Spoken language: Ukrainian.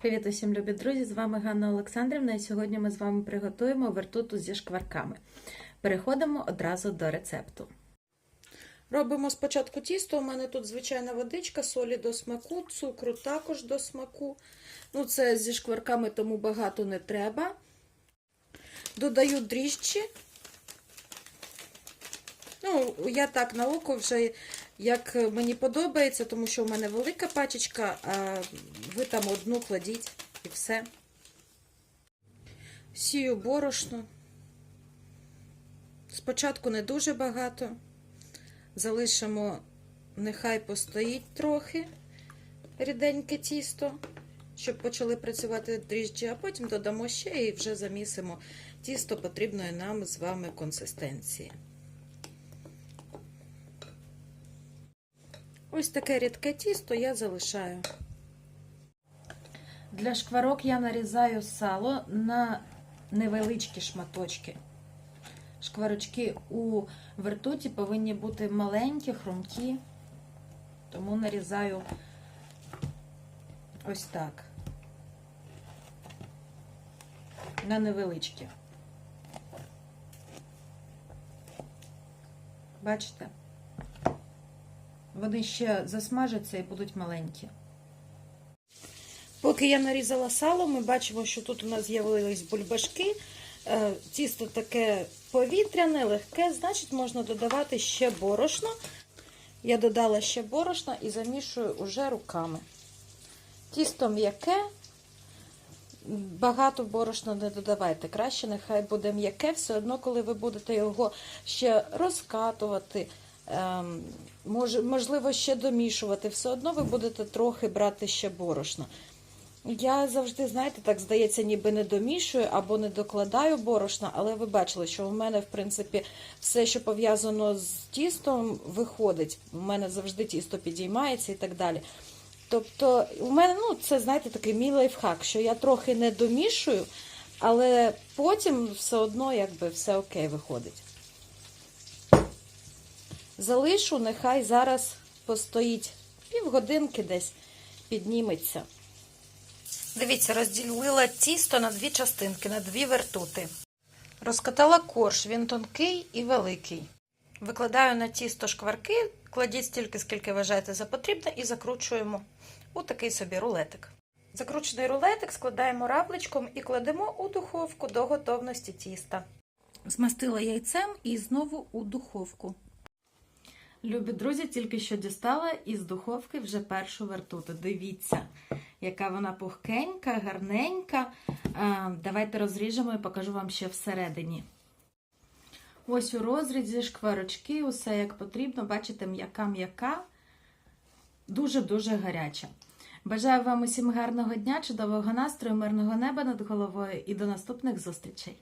Привіт усім любі друзі! З вами Ганна Олександрівна, і сьогодні ми з вами приготуємо вертуту зі шкварками. Переходимо одразу до рецепту. Робимо спочатку тісто. У мене тут звичайна водичка, солі до смаку, цукру також до смаку. Ну, це зі шкварками, тому багато не треба. Додаю дріжджі. Ну, я так на око вже як мені подобається, тому що у мене велика пачечка, а ви там одну кладіть і все. Сію борошно. Спочатку не дуже багато. Залишимо, нехай постоїть трохи ріденьке тісто, щоб почали працювати дріжджі, а потім додамо ще і вже замісимо тісто потрібної нам з вами консистенції. Ось таке рідке тісто я залишаю. Для шкварок я нарізаю сало на невеличкі шматочки. Шкварочки у вертуті повинні бути маленькі, хрумкі, тому нарізаю ось так. На невеличкі. Бачите? Вони ще засмажаться і будуть маленькі. Поки я нарізала сало, ми бачимо, що тут у нас з'явились бульбашки. Е, Тісто таке повітряне, легке, значить, можна додавати ще борошно. Я додала ще борошно і замішую уже руками. Тісто м'яке, багато борошна не додавайте. Краще нехай буде м'яке, все одно, коли ви будете його ще розкатувати, можливо, ще домішувати, все одно ви будете трохи брати ще борошна. Я завжди, знаєте, так здається, ніби не домішую або не докладаю борошна, але ви бачили, що в мене, в принципі, все, що пов'язано з тістом, виходить. У мене завжди тісто підіймається і так далі. Тобто, у мене, ну, це, знаєте, такий мій лайфхак, що я трохи не домішую, але потім все одно якби все окей виходить. Залишу, нехай зараз постоїть півгодинки десь підніметься. Дивіться, розділила тісто на дві частинки, на дві вертути. Розкатала корж, він тонкий і великий. Викладаю на тісто шкварки, кладіть стільки, скільки вважаєте за потрібне, і закручуємо у такий собі рулетик. Закручений рулетик складаємо рапличком і кладемо у духовку до готовності тіста. Змастила яйцем і знову у духовку. Любі друзі, тільки що дістала із духовки вже першу вертуту. Дивіться, яка вона пухкенька, гарненька. Давайте розріжемо і покажу вам ще всередині. Ось у розрізі шкварочки, усе як потрібно. Бачите, м'яка-м'яка, дуже-дуже гаряча. Бажаю вам усім гарного дня, чудового настрою, мирного неба над головою і до наступних зустрічей!